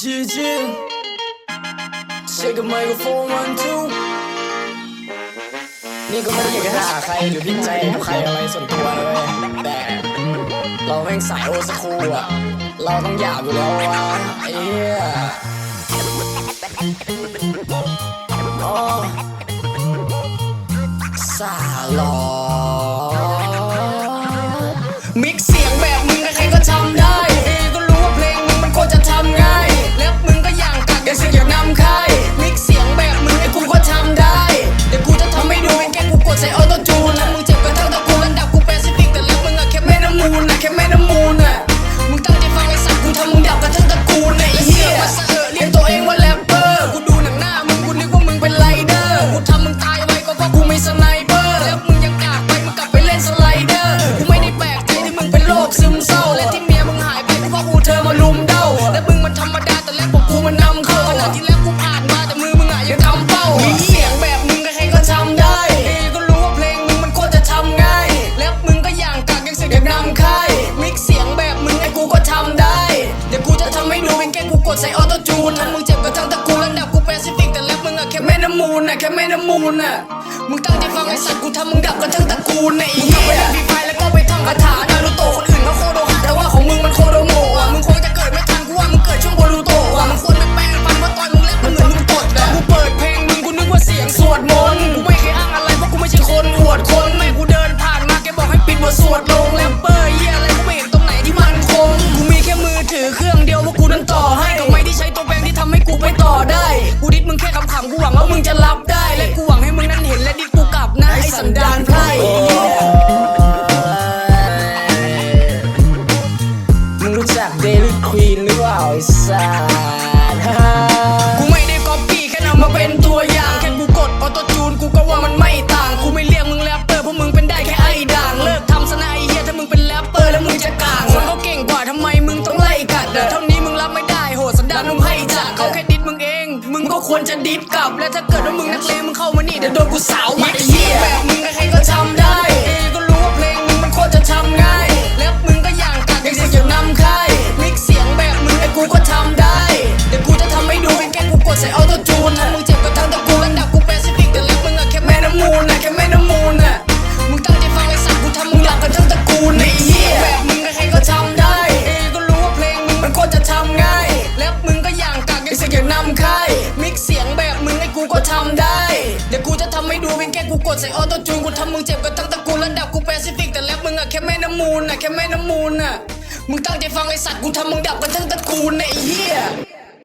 GG Check the microphone one two นี่ก็ไม่ได้อยากจะด่าใครหรือพิจารณาใครอะไรส่วนตัวเลย แต่เราแม่งสายโอสคูลอะเราต้องหยาบอยู่แล้ววะไอ้เหี้ยโอ้สาลอมิกเสียง น้ำมูลน่ะแค่แม่น้ำมูลน่ะมึงตั้งใจฟังไอ้สัตว์กูทำมึงดับกันทั้งตระกูลน่ะอ้เหี้ยมึงไปเล่นฟรีไฟแล้วก็ไปท่องคาถานารูโตคนอื่นเขาโคโดฮะแต่ว่าของมึงมันโคโดโมะอะมึงคงจะเกิดไม่ทันกูว่ามึงเกิดช่วงโบรูโตอะมึงควรไปแปลงฟันเพราะตอนมึงเล่นมันเหมือนมึงกดอ่กูเปิดเพลงมึงกูนึกว่าเสียงสวดมนต์กูไม่เคยอ้างอะไรเพราะกูไม่ใช่คนอวดคนแม่กูเดินผ่านมาแกบอกให้ปิดบทสวดลงแรปเปอร์เหี้ย หวังว่ามึงจะรับได้ และกูหวังให้มึงนั้นเห็นและดิกูกลับนะไอ้สันดานไพร่มึงรู้จักเดลี่ควีนหรือเปล่าไอ้สัสกูไม่ได้ก๊อปปี้แค่นำมาเป็นตัวอย่างแค่กูกดออโต้จูนกูก็ว่ามันไม่ต่าง กูไม่เรียกมึงแรปเปอร์เพราะมึงเป็นได้แค่ไอ้ด่างเลิกทำซะนะไอ้เหี้ยถ้ามึงเป็นแรปเปอร์แล้วมึงจะกลางคนเขาเก่งกว่าทำไมมึงต้องไล่กัดอเท่านี้มึงรับไม่ได้โหดสันดานมึงให้จัดเขาแค่ดิดมึงเอง มึงก็ควรจะดิดกลับ และถ้าเกิดว่ามึงนักเลงมึงเข้ามานี่เดี๋ยวโดนกูสาวมาไอ้เหี้ยแบบมึงใครก็ทำได้เอก็รู้ว่าเพลงมึงมันโคตรจะทำง่ายแล้วมึงก็อย่างกัดยังเสียงอย่างนำค่ายมิกเสียงแบบมึงไอ้กูก็ทำได้เดี๋ยวกูจะทำให้ดูเป็นแค่กูกดใส่ออโต้จูนถ้ามึงเจ็บ ดใส่ออโต้จูนกูทำมึงเจ็บกันทั้งตระกูลระดับกูแปซิฟิกแต่แล้วมึงอะแค่แม่น้ำมูลอะแค่แม่น้ำมูลน่ะมึงตั้งใจฟังไอสัตว์กูทำมึงดับกันทั้งตระกูลนะไอ้เหี้ย